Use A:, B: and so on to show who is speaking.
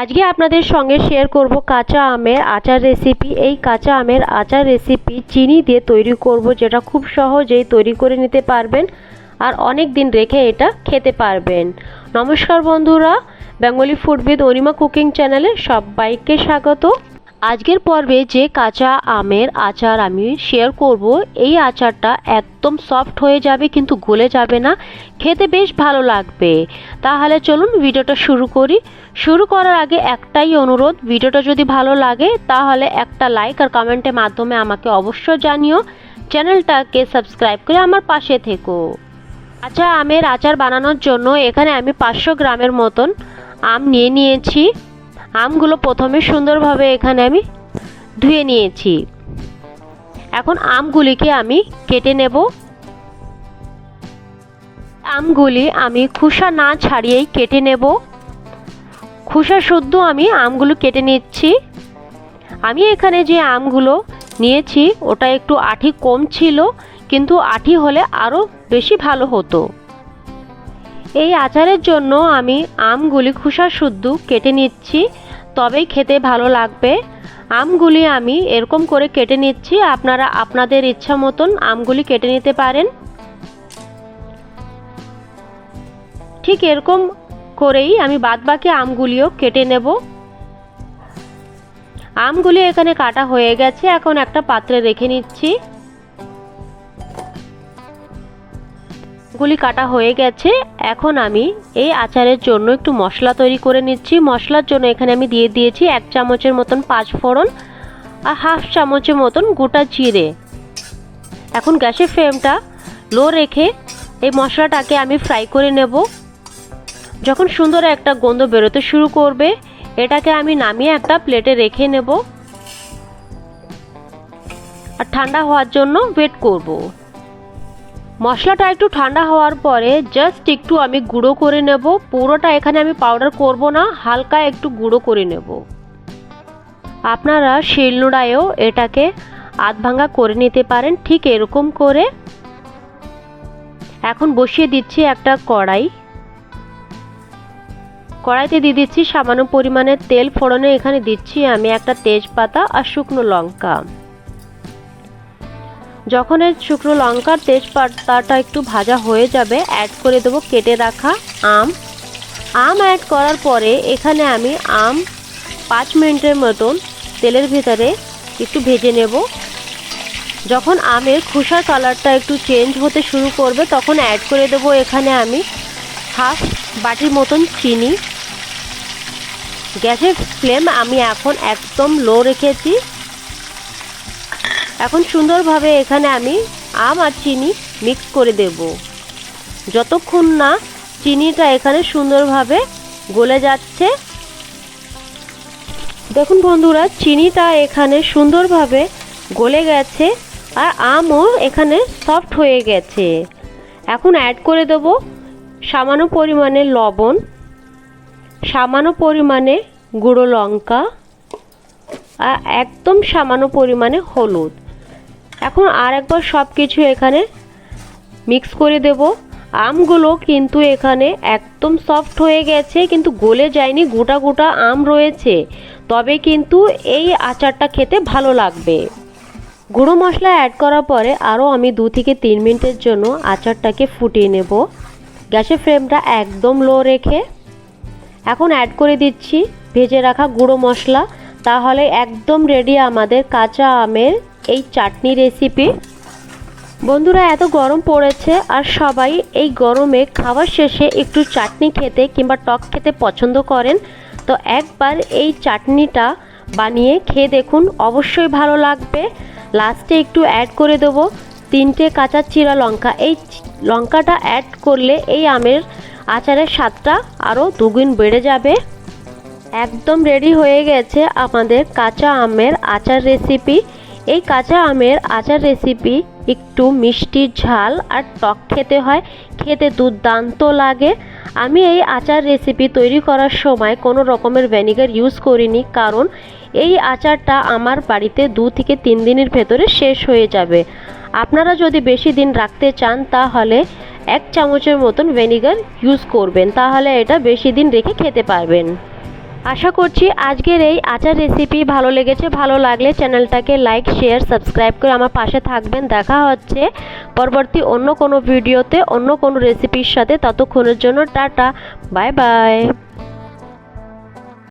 A: আজকে আপনাদের সঙ্গে শেয়ার করব কাঁচা আমের আচার রেসিপি এই কাঁচা আমের আচার রেসিপি চিনি দিয়ে তৈরি করব, যেটা খুব সহজেই তৈরি করে নিতে পারবেন আর অনেক দিন রেখে এটা খেতে পারবেন। নমস্কার বন্ধুরা, বেঙ্গলি ফুডবিদ অনিমা কুকিং চ্যানেলে সবাইকে স্বাগত। আজকের পর্বে যে কাঁচা আমের আচার আমি শেয়ার করব, এই আচারটা একদম সফট হয়ে যাবে কিন্তু গলে যাবে না, খেতে বেশ ভালো লাগবে। তাহলে চলুন ভিডিওটা শুরু করি। শুরু করার আগে একটাই অনুরোধ, ভিডিওটা যদি ভালো লাগে তাহলে একটা লাইক আর কমেন্টের মাধ্যমে আমাকে অবশ্যই জানিও। চ্যানেলটাকে সাবস্ক্রাইব করে আমার পাশে থেকো। আচ্ছা আমের আচার বানানোর জন্য এখানে আমি পাঁচশো গ্রামের মতন আম নিয়ে নিয়েছি। আমগুলো প্রথমে সুন্দরভাবে এখানে আমি ধুয়ে নিয়েছি। এখন আমগুলিকে আমি কেটে নেব। আমগুলি আমি খোসা না ছাড়িয়েই কেটে নেব। খোসা শুদ্ধ আমি আমগুলো কেটে নিচ্ছি। আমি এখানে যে আমগুলো নিয়েছি, ওটা একটু আঠি কম ছিল, কিন্তু আঠি হলে আরও বেশি ভালো হতো। এই আচারের জন্য আমি আমগুলি খোসা শুদ্ধ কেটে নিচ্ছি, তবেই খেতে ভালো লাগবে। আমগুলি আমি এরকম করে কেটে নিচ্ছি, আপনারা আপনাদের ইচ্ছা মতন আমগুলি কেটে নিতে পারেন। ঠিক এরকম করেই আমি বাদবাকি আমগুলিও কেটে নেব। আমগুলি এখানে কাটা হয়ে গেছে, এখন একটা পাত্রে রেখে নিচ্ছি। গুলি কাটা হয়ে গেছে। এখন আমি এই আচারের জন্য একটু মশলা তৈরি করে নিচ্ছি। মশলার জন্য এখানে আমি দিয়ে দিয়েছি এক চামচের মতন পাঁচ ফোড়ন আর হাফ চামচের মতন গোটা জিরে। এখন গ্যাসের ফ্লেমটা লো রেখে এই মশলাটাকে আমি ফ্রাই করে নেব। যখন সুন্দর একটা গন্ধ বেরোতে শুরু করবে, এটাকে আমি নামিয়ে একটা প্লেটে রেখে নেব। আর ঠান্ডা হওয়ার জন্য ওয়েট করব। মশলাটা একটু ঠান্ডা হওয়ার পরে জাস্ট একটু আমি গুঁড়ো করে নেব। পুরোটা এখানে আমি পাউডার করব না, হালকা একটু গুঁড়ো করে নেব। আপনারা শিলনোড়ায়ও এটাকে আধ ভাঙা করে নিতে পারেন, ঠিক এরকম করে। এখন বসিয়ে দিচ্ছি একটা কড়াই। কড়াইতে দিয়ে দিচ্ছি সামান্য পরিমাণে তেল ফোড়নে, এখানে দিচ্ছি আমি একটা তেজপাতা আর শুকনো লঙ্কা। যখন এই শুকনো লঙ্কার তেজপাতাটা একটু ভাজা হয়ে যাবে অ্যাড করে দেবো কেটে রাখা আম। আম অ্যাড করার পরে এখানে আমি আম পাঁচ মিনিটের মতন তেলের ভেতরে একটু ভেজে নেব। যখন আমের খোসার কালারটা একটু চেঞ্জ হতে শুরু করবে, তখন অ্যাড করে দেবো এখানে আমি হাফ বাটির মতন চিনি। গ্যাসের ফ্লেম আমি এখন একদম লো রেখেছি। এখন সুন্দরভাবে এখানে আমি আম আর চিনি মিক্স করে দেব। যতক্ষণ না চিনিটা এখানে সুন্দরভাবে গলে যাচ্ছে। দেখুন বন্ধুরা, চিনিটা এখানে সুন্দরভাবে গলে গেছে আর আমও এখানে সফট হয়ে গেছে। এখন অ্যাড করে দেব সামান্য পরিমাণে লবণ, সামান্য পরিমাণে গুঁড়ো লঙ্কা আর একদম সামান্য পরিমাণে হলুদ। এখন আর একবার সব কিছু এখানে মিক্স করে দেব। আমগুলো কিন্তু এখানে একদম সফট হয়ে গেছে, কিন্তু গলে যায়নি, গোটা গোটা আম রয়েছে। তবে কিন্তু এই আচারটা খেতে ভালো লাগবে। গুঁড়ো মশলা অ্যাড করার পরে আরও আমি দু থেকে তিন মিনিটের জন্য আচারটাকে ফুটিয়ে নেব। গ্যাসের ফ্লেমটা একদম লো রেখে এখন অ্যাড করে দিচ্ছি, ভেজে রাখা গুঁড়ো মশলা। তাহলে একদম রেডি আমাদের কাঁচা আমের এই চাটনি রেসিপি বন্ধুরা, এত গরম পড়েছে আর সবাই এই গরমে খাওয়ার শেষে একটু চাটনি খেতে কিংবা টক খেতে পছন্দ করেন। তো একবার এই চাটনিটা বানিয়ে খেয়ে দেখুন, অবশ্যই ভালো লাগবে। লাস্টে একটু অ্যাড করে দেবো তিনটে কাঁচা চিরা লঙ্কা। এই লঙ্কাটা অ্যাড করলে এই আমের আচারের স্বাদটা আরও দুগুণ বেড়ে যাবে। একদম রেডি হয়ে গেছে আমাদের কাঁচা আমের আচার রেসিপি এই কাঁচা আমের আচার রেসিপি একটু মিষ্টি ঝাল আর টক খেতে হয়। খেতে দুর্দান্ত লাগে। আমি এই আচার রেসিপি তৈরি করার সময় কোনো রকমের ভ্যানিগার ইউজ করিনি কারণ এই আচারটা আমার বাড়িতে দু থেকে তিন দিনের ভেতরে শেষ হয়ে যাবে। আপনারা যদি বেশি দিন রাখতে চান তাহলে এক চামচের মতন ভ্যানিগার ইউজ করবেন। তাহলে এটা বেশি দিন রেখে খেতে পারবেন। আশা করছি আজকের এই আচার রেসিপি ভালো লেগেছে, ভালো লাগলে চ্যানেলটাকে লাইক শেয়ার সাবস্ক্রাইব করে আমার পাশে থাকবেন। দেখা হচ্ছে পরবর্তী অন্য কোনো ভিডিওতে অন্য কোনো রেসিপির সাথে। ততক্ষণের জন্য টাটা বাই বাই